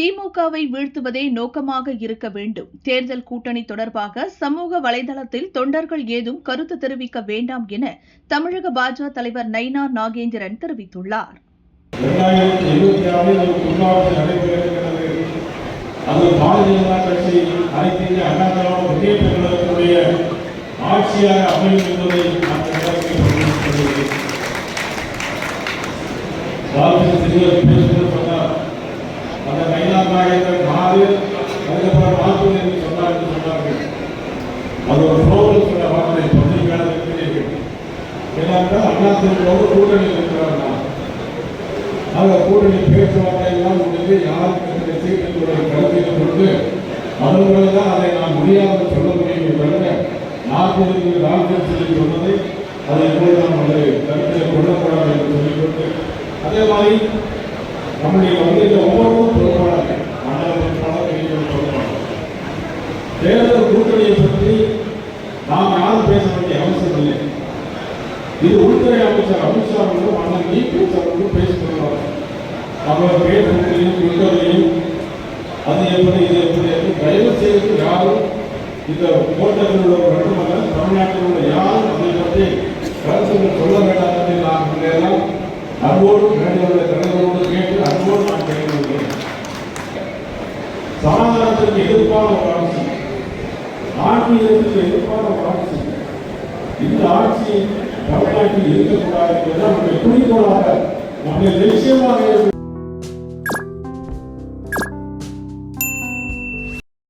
திமுகவை வீழ்த்துவதே நோக்கமாக இருக்க வேண்டும். தேர்தல் கூட்டணி தொடர்பாக சமூக வலைதளத்தில் தொண்டர்கள் ஏதும் கருத்து தெரிவிக்க வேண்டாம் என தமிழக பாஜக தலைவர் நைனா நாகேந்திரன் தெரிவித்துள்ளார். பாரதிய ஜனதா கட்சி அனைத்து அண்ணா ஆட்சியாக அமையும் என்பதை நான் எல்லாருக்கும் தெரிவித்துக் வாழ்க்கை சிறுவர் நாடு அதுக்கப்புறம் வாழ்க்கை என்று சொன்னார் என்று சொன்னார்கள். அது ஒரு சோழர் சொல்ல வார்த்தை பத்திரிகையாளர் இருக்கிறீர்கள் ஏன்னாக்கா அண்ணா திருவோடு கூட்டணி இருக்கிறார்கள் ஆக கூட்டணி பேச்சுவார்த்தை எல்லாம் முடிந்து யாருக்கு எத்தனை சீட்டுகளை கருத்தில் கொண்டு அதன் தான் அதை நான் முடியாமல் சொல்ல முடியும் தவிர நாற்பது ராஜ்யம் சொல்லி சொன்னதை அதை போய் நாம் அதை கருத்தில் கொள்ளக்கூடாது என்று சொல்லிக்கொண்டு அதே மாதிரி நம்முடைய வந்து ஒவ்வொரு உள்துறையை பற்றி நாம் யாரும் பேச வேண்டிய அவசியம் இல்லை. இது உள்துறை அமைச்சர் அமித்ஷா அவர்களும் அண்ணன் நீபேஸ் அவர்களும் பேசிக்கொள்வார் அவர் பேசுவதையும் ட்விட்டரையும் அது எப்படி இது எப்படி என்று தயவு செய்து யாரும் இந்த கோட்டத்தில் உள்ளவர் மட்டுமல்ல தமிழ்நாட்டில் உள்ள யாரும் அதை பற்றி கருத்துக்கள் சொல்ல வேண்டாம் என்று நான் உங்களையெல்லாம் அன்போடு வேண்டியவர்களை தலைவரோடு கேட்டு அன்போடு நான் கேட்கிறேன் சமாதானத்திற்கு எதிர்ப்பான ஒரு ஆட்சி ஆன்மீகத்திற்கு எதிர்ப்பான ஆட்சி இந்த ஆட்சி தமிழ்நாட்டில் இருக்கக்கூடாது என்பது நம்முடைய குறிக்கோளாக நம்முடைய லட்சியமாக இருக்க